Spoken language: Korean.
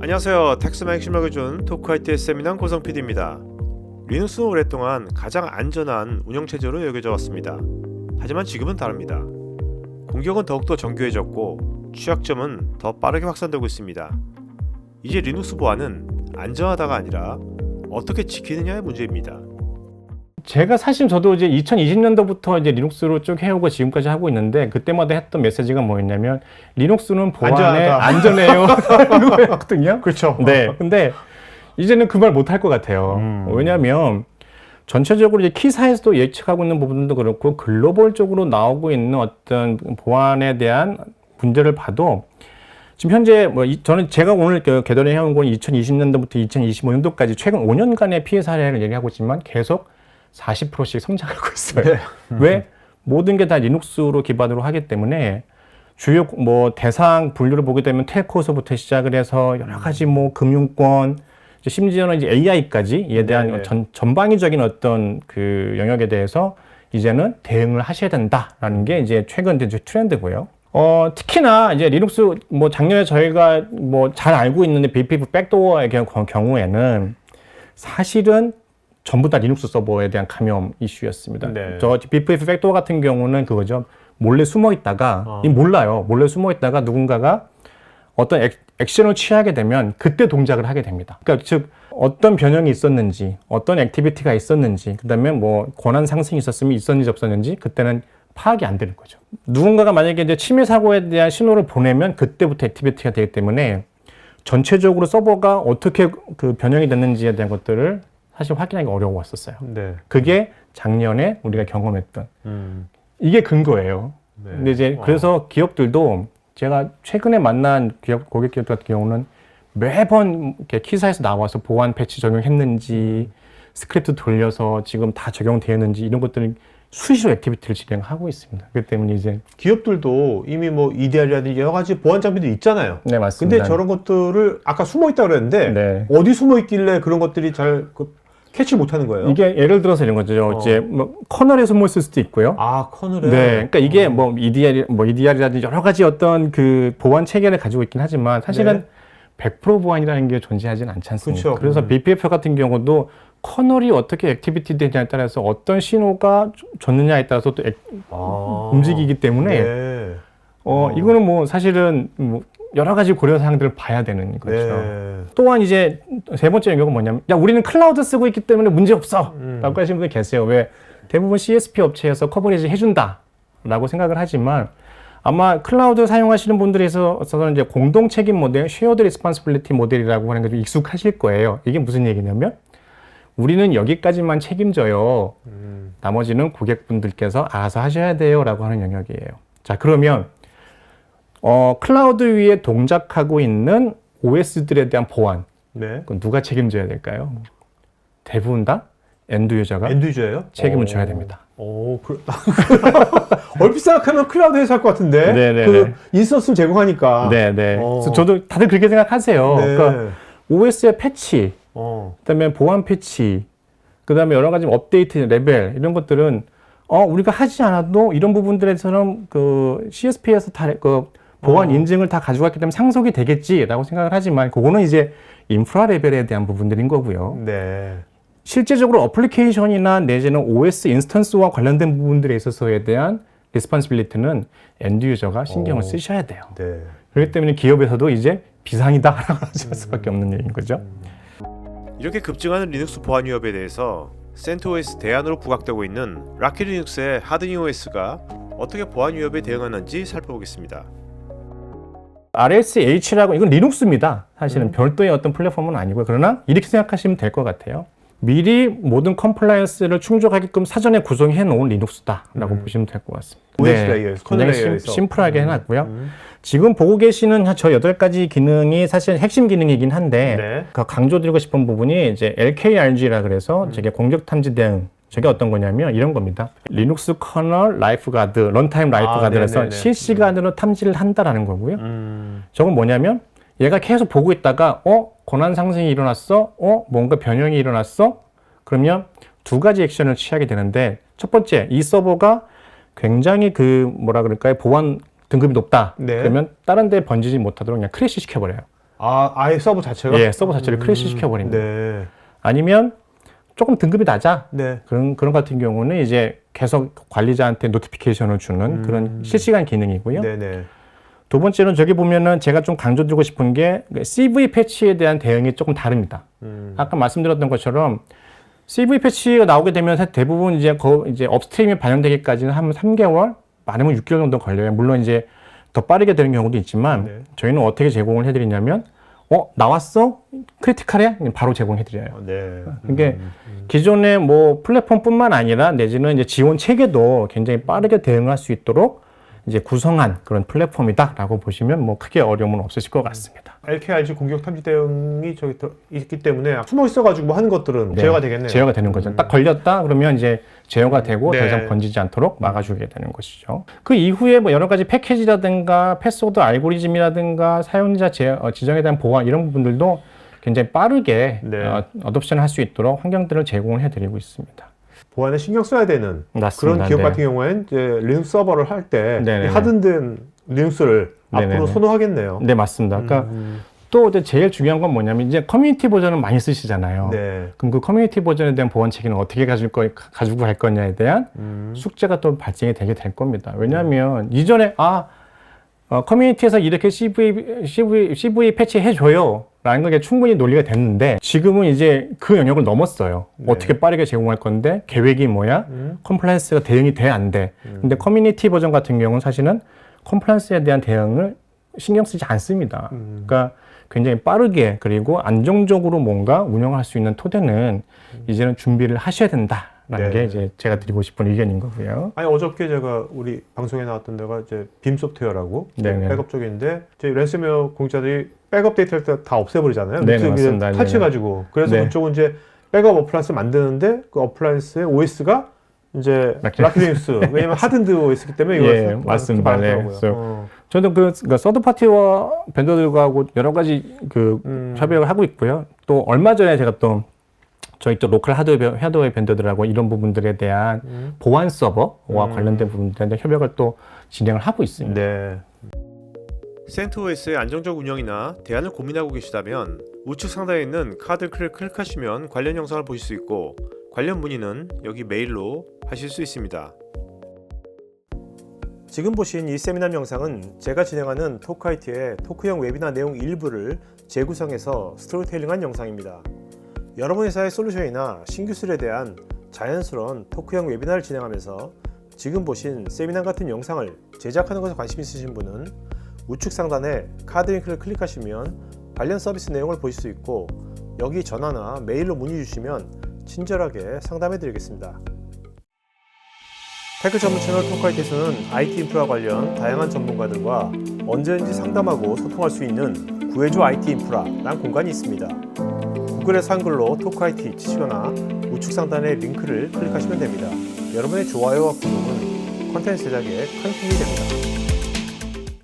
안녕하세요. 텍스마 핵심 알려준 토크하이트의 세미난 고성 PD입니다. 리눅스는 오랫동안 가장 안전한 운영체제로 여겨져 왔습니다. 하지만 지금은 다릅니다. 공격은 더욱더 정교해졌고 취약점은 더 빠르게 확산되고 있습니다. 이제 리눅스 보안은 안전하다가 아니라 어떻게 지키느냐의 문제입니다. 제가 사실 저도 이제 2020년도부터 이제 리눅스로 쭉 해오고 지금까지 하고 있는데 그때마다 했던 메시지가 뭐였냐면 리눅스는 보안에. 안전해요. 이거였거든요. 그렇죠. 네. 근데 이제는 그 말 못 할 것 같아요. 음. 왜냐하면 전체적으로 이제 키사에서도 예측하고 있는 부분도 그렇고 글로벌적으로 나오고 있는 어떤 보안에 대한 문제를 봐도 지금 현재 뭐 이- 저는 제가 오늘 그 개설해 해온 건 2020년도부터 2025년도까지 최근 5년간의 피해 사례를 얘기하고 있지만 계속 40%씩 성장하고 있어요. 네. 왜 모든 게 다 리눅스로 기반으로 하기 때문에 주요 뭐 대상 분류를 보게 되면 텔코서부터 시작을 해서 여러 가지 뭐 금융권 이제 심지어는 이제 AI까지 이에 대한 네네. 전, 전방위적인 어떤 그 영역에 대해서 이제는 대응을 하셔야 된다라는 게 이제 최근 이제 트렌드고요. 어, 특히나 이제 리눅스 뭐 작년에 저희가 뭐 잘 알고 있는데 BPF 백도어의 경우- 경우에는 사실은 전부 다 리눅스 서버에 대한 감염 이슈였습니다. 네. 저 BPF 백도어 같은 경우는 그거죠. 몰래 숨어 있다가 어. 이 몰라요. 몰래 숨어 있다가 누군가가 어떤 액, 액션을 취하게 되면 그때 동작을 하게 됩니다. 그러니까 즉 어떤 변형이 있었는지, 어떤 액티비티가 있었는지, 그다음에 뭐 권한 상승이 있었으면 있었는지 없었는지 그때는 파악이 안 되는 거죠. 누군가가 만약에 이제 침해 사고에 대한 신호를 보내면 그때부터 액티비티가 되기 때문에 전체적으로 서버가 어떻게 그 변형이 됐는지에 대한 것들을 사실 확인하기 어려웠었어요. 네. 그게 작년에 우리가 경험했던 음. 이게 근거예요. 네. 근데 이제 와. 그래서 기업들도 제가 최근에 만난 기업 고객 기업 같은 경우는 매번 이렇게 키사에서 나와서 보안 패치 적용했는지 스크립트 돌려서 지금 다 적용되었는지 이런 것들을 수시로 액티비티를 진행하고 있습니다. 그렇기 때문에 이제 기업들도 이미 뭐 EDR이라든지 여러 가지 보안 장비들이 있잖아요. 네 맞습니다. 근데 저런 것들을 아까 숨어 있다 그랬는데 네. 어디 숨어 있길래 그런 것들이 잘 그, 캐치 못하는 거예요? 이게 예를 들어서 이런 거죠. 어. 이제 뭐 커널에 숨어 있을 수도 있고요. 아 커널에. 네, 그러니까 이게 어. 뭐 EDR, 뭐 EDR이라든지 여러 가지 어떤 그 보안 체계를 가지고 있긴 하지만 사실은 100% 보안이라는 게 존재하지는 않지 않습니까? 그쵸. 그래서 음. BPF 같은 경우도 커널이 어떻게 액티비티 되냐에 따라서 어떤 신호가 줬느냐에 따라서 또 액- 아. 움직이기 때문에 네. 어, 어. 이거는 뭐 사실은 뭐 여러 가지 고려 사항들을 봐야 되는 거죠. 네. 또한 이제 세 번째 영역은 뭐냐면 야 우리는 클라우드 쓰고 있기 때문에 문제 없어. 음. 라고 하시는 분들 계세요. 왜? 대부분 CSP 업체에서 커버리지 해준다 라고 생각을 하지만 아마 클라우드 사용하시는 분들에 있어서는 이제 공동 책임 모델 쉐어드 리스폰시빌리티 모델이라고 하는 게 좀 익숙하실 거예요. 이게 무슨 얘기냐면 우리는 여기까지만 책임져요. 음. 나머지는 고객분들께서 알아서 하셔야 돼요 라고 하는 영역이에요. 자 그러면 어, 클라우드 위에 동작하고 있는 OS들에 대한 보안 네. 그건 누가 책임져야 될까요? 대부분 다 엔드 유저가 엔드 유저예요? 책임을 오. 져야 됩니다. 오, 그, 얼핏 생각하면 클라우드 회사 할것 같은데. 네네네. 그 인스턴스 제공하니까. 네, 네. 어. 그래서 저도 다들 그렇게 생각하세요. 네. 그러니까 OS의 패치, 어. 그다음에 보안 패치, 그다음에 여러 가지 업데이트 레벨 이런 것들은 어 우리가 하지 않아도 이런 부분들에서는 그 CSP에서 다 그 보안 어. 인증을 다 가져갔기 때문에 상속이 되겠지라고 생각을 하지만 그거는 이제 인프라 레벨에 대한 부분들인 거고요. 네. 실제적으로 어플리케이션이나 내지는 OS 인스턴스와 관련된 부분들에 있어서에 대한 리스폰시빌리티는 엔드 유저가 신경을 어. 쓰셔야 돼요. 네. 그렇기 때문에 기업에서도 이제 비상이다라고 할 수밖에 없는 얘기인 거죠. 이렇게 급증하는 리눅스 보안 위협에 대해서 센트OS 대안으로 부각되고 있는 라키 리눅스의 하드닝 OS가 어떻게 보안 위협에 대응하는지 살펴보겠습니다. RSH라고 이건 리눅스입니다. 사실은 음. 별도의 어떤 플랫폼은 아니고요. 그러나 이렇게 생각하시면 될 것 같아요. 미리 모든 컴플라이언스를 충족하게끔 사전에 구성해 놓은 리눅스다라고 음. 보시면 될 것 같습니다. OS 레이어에서, 커널 굉장히 심-. 심플하게 음. 해놨고요. 음. 지금 보고 계시는 저 여덟 가지 기능이 사실 핵심 기능이긴 한데 네. 그 강조드리고 싶은 부분이 이제 LKRG라 그래서 음. 저게 공격 탐지 대응. 저게 어떤 거냐면 이런 겁니다. 리눅스 커널 라이프 가드, 런타임 라이프 아. 실시간으로 탐지를 한다라는 거고요. 음. 저건 뭐냐면 얘가 계속 보고 있다가 어 권한 상승이 일어났어, 어 뭔가 변형이 일어났어. 그러면 두 가지 액션을 취하게 되는데 첫 번째 이 서버가 굉장히 그 뭐라 그럴까요 보안 등급이 높다. 네. 그러면 다른 데 번지지 못하도록 그냥 크래시 시켜버려요. 아, 아예 서버 자체가? 예, 서버 자체를 크래시 시켜버립니다. 네. 아니면 조금 등급이 낮아. 네. 그런 그런 같은 경우는 이제 계속 관리자한테 노티피케이션을 주는 음. 그런 실시간 기능이고요. 네네. 두 번째는 저기 보면은 제가 좀 강조드리고 싶은 게 CV 패치에 대한 대응이 조금 다릅니다. 음. 아까 말씀드렸던 것처럼 CV 패치가 나오게 되면 대부분 이제 거 이제 업스트림이 반영되기까지는 한 3개월, 많으면 6개월 정도 걸려요. 물론 이제 더 빠르게 되는 경우도 있지만 네. 저희는 어떻게 제공을 해드리냐면 어 나왔어 크리티컬해 바로 제공해드려요. 어, 네. 이게 기존의 뭐 플랫폼뿐만 아니라 내지는 이제 지원 체계도 굉장히 빠르게 대응할 수 있도록 이제 구성한 그런 플랫폼이다라고 보시면 뭐 크게 어려움은 없으실 것 같습니다. LKRG 공격 탐지 대응이 저기 더 있기 때문에 숨어 있어가지고 뭐 하는 것들은 네, 제어가 되겠네요. 제어가 되는 거죠. 딱 걸렸다 그러면 이제 제어가 되고 네. 더 이상 번지지 않도록 막아주게 되는 것이죠. 그 이후에 뭐 여러 가지 패키지라든가 패스워드 알고리즘이라든가 사용자 제, 어, 지정에 대한 보안 이런 부분들도 굉장히 빠르게 네. 어, 어덥션을 할수 있도록 환경들을 제공을 해드리고 있습니다. 보안에 신경 써야 되는 맞습니다. 그런 기업 네. 같은 경우에는 이제 리눅스 서버를 할 때 네 네 네. 하든된 리눅스를 네네네. 앞으로 선호하겠네요. 네 맞습니다. 그러니까 음, 또 이제 제일 중요한 건 뭐냐면 이제 커뮤니티 버전을 많이 쓰시잖아요. 네. 그럼 그 커뮤니티 버전에 대한 보안 체계는 어떻게 가지고 거, 가지고 갈 거냐에 대한 음, 숙제가 또 발생이 되게 될 겁니다. 왜냐하면 이전에 아 어, 커뮤니티에서 이렇게 CV, CV, CV 패치 해줘요. 라는 게 충분히 논리가 됐는데 지금은 이제 그 영역을 넘었어요. 네. 어떻게 빠르게 제공할 건데 계획이 뭐야? 음, 컴플라이언스가 대응이 돼 안 돼? 근데 커뮤니티 버전 같은 경우는 사실은 컴플라이언스에 대한 대응을 신경 쓰지 않습니다. 음. 그러니까 굉장히 빠르게 그리고 안정적으로 뭔가 운영할 수 있는 토대는 이제는 준비를 하셔야 된다라는 네. 게 이제 제가 드리고 싶은 의견인 거고요. 아니 어저께 제가 우리 방송에 나왔던 데가 이제 빔 소프트웨어라고 네네. 백업 쪽인데 이제 랜섬웨어 공짜들이 백업 데이터를 다- 다 없애버리잖아요. 네네, 루트 맞습니다. 그냥 탈취해가지고 그래서 네. 그쪽은 이제 백업 어플라이언스 만드는데 그 어플라이언스의 OS가 이제 라키리눅스 왜냐면 하드드 OS기 때문에 이거 예, 맞습니다. 네. 그래서 어. 저도 그 서드 파티와 벤더들과 하고 여러 가지 그 음. 협약을 하고 있고요. 또 얼마 전에 제가 또 저희 또 로컬 하드웨어, 하드웨어 벤더들하고 이런 부분들에 대한 음. 보안 서버와 음. 관련된 부분들에 대한 협약을 또 진행을 하고 있습니다. 네. 센트OS의 안정적 운영이나 대안을 고민하고 계시다면 우측 상단에 있는 카드 클릭 클릭하시면 관련 영상을 보실 수 있고 관련 문의는 여기 메일로 하실 수 있습니다. 지금 보신 이 세미나 영상은 제가 진행하는 토크아이티의 토크형 웨비나 내용 일부를 재구성해서 스토리텔링한 영상입니다. 여러분 회사의 솔루션이나 신기술에 대한 자연스러운 토크형 웨비나를 진행하면서 지금 보신 세미나 같은 영상을 제작하는 것에 관심 있으신 분은 우측 상단에 카드 링크를 클릭하시면 관련 서비스 내용을 보실 수 있고 여기 전화나 메일로 문의 주시면 친절하게 상담해 드리겠습니다. 테크 전문 채널 토크아이트에서는 IT 인프라 관련 다양한 전문가들과 언제든지 상담하고 소통할 수 있는 구해줘 IT 인프라란 공간이 있습니다. 구글에서 한글로 토크아이티 치시거나 우측 상단의 링크를 클릭하시면 됩니다. 여러분의 좋아요와 구독은 컨텐츠 제작에 큰 힘이 됩니다.